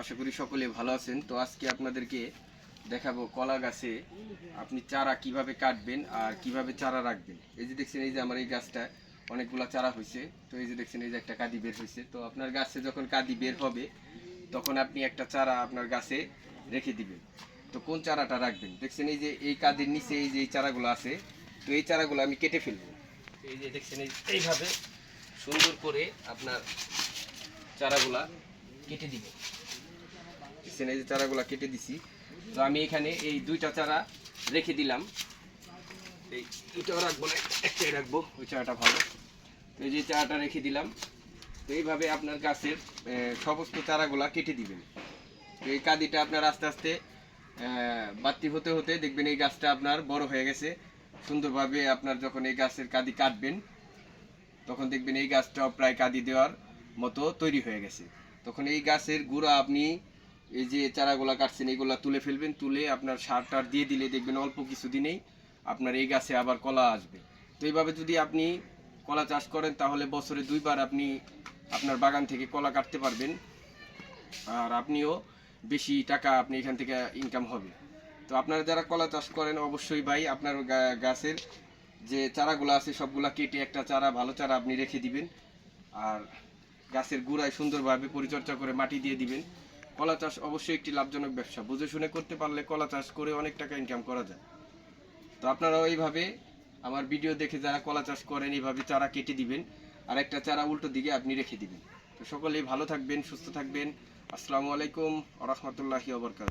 আশা করি সকলে ভালো আছেন। তো আজকে আপনাদেরকে দেখাবো কলা গাছে আপনি চারা কীভাবে কাটবেন আর কীভাবে চারা রাখবেন। এই যে দেখছেন, এই যে আমার এই গাছটা অনেকগুলা চারা হয়েছে। তো এই যে দেখছেন, এই যে একটা কাদি বের হয়েছে। তো আপনার গাছে যখন কাদি বের হবে, তখন আপনি একটা চারা আপনার গাছে রেখে দিবেন। তো কোন চারাটা রাখবেন? দেখছেন, এই যে এই কাদির নিচে এই যে এই চারাগুলো আছে, তো এই চারাগুলো আমি কেটে ফেলব। এই যে দেখছেন, এই এইভাবে সুন্দর করে আপনার চারাগুলা কেটে দিবেন। দেখছেন এই যে চারাগুলা কেটে দিছি। তো আমি এখানে এই দুইটা চারা রেখে দিলাম। এই দুটাও রাখব না, একটাই রাখব, ওই চারাটা ভালো। তো এই যে চারাটা রেখে দিলাম। তো এইভাবে আপনার গাছের সমস্ত চারাগুলা কেটে দিবেন। তো এই কাদিটা আপনার আস্তে আস্তে বাড়তি হতে হতে দেখবেন এই গাছটা আপনার বড় হয়ে গেছে। সুন্দরভাবে আপনার যখন এই গাছের কাদি কাটবেন, তখন দেখবেন এই গাছটাও প্রায় কাদি দেওয়ার মতো তৈরি হয়ে গেছে। তখন এই গাছের গুঁড়া আপনি এই যে চারাগুলা কাটছেন, এগুলা তুলে ফেলবেন, তুলে আপনার সার টার দিয়ে দিলে দেখবেন অল্প কিছু দিনেই আপনার এই গাছে আবার কলা আসবে। তো এইভাবে যদি আপনি কলা চাষ করেন, তাহলে বছরে দুইবার আপনি আপনার বাগান থেকে কলা কাটতে পারবেন। আর আপনিও বেশি টাকা আপনি এখান থেকে ইনকাম হবে। তো আপনারা যারা কলা চাষ করেন, অবশ্যই ভাই আপনার গাছের যে চারাগুলো আছে, সবগুলা কেটে একটা চারা, ভালো চারা আপনি রেখে দিবেন। আর গাছের গুঁড়ায় সুন্দরভাবে পরিচর্যা করে মাটি দিয়ে দিবেন। কলা চাষ অবশ্যই একটি লাভজনক ব্যবসা। বুঝে শুনে করতে পারলে কলা চাষ করে অনেক টাকা ইনকাম করা যায়। তো আপনারাও এইভাবে আমার ভিডিও দেখে যারা কলা চাষ করেন, এইভাবে চারা কেটে দিবেন, আর একটা চারা উল্টো দিকে আপনি রেখে দিবেন। তো সকলেই ভালো থাকবেন, সুস্থ থাকবেন। আসসালামু আলাইকুম রহমতুল্লাহি ওবরকাত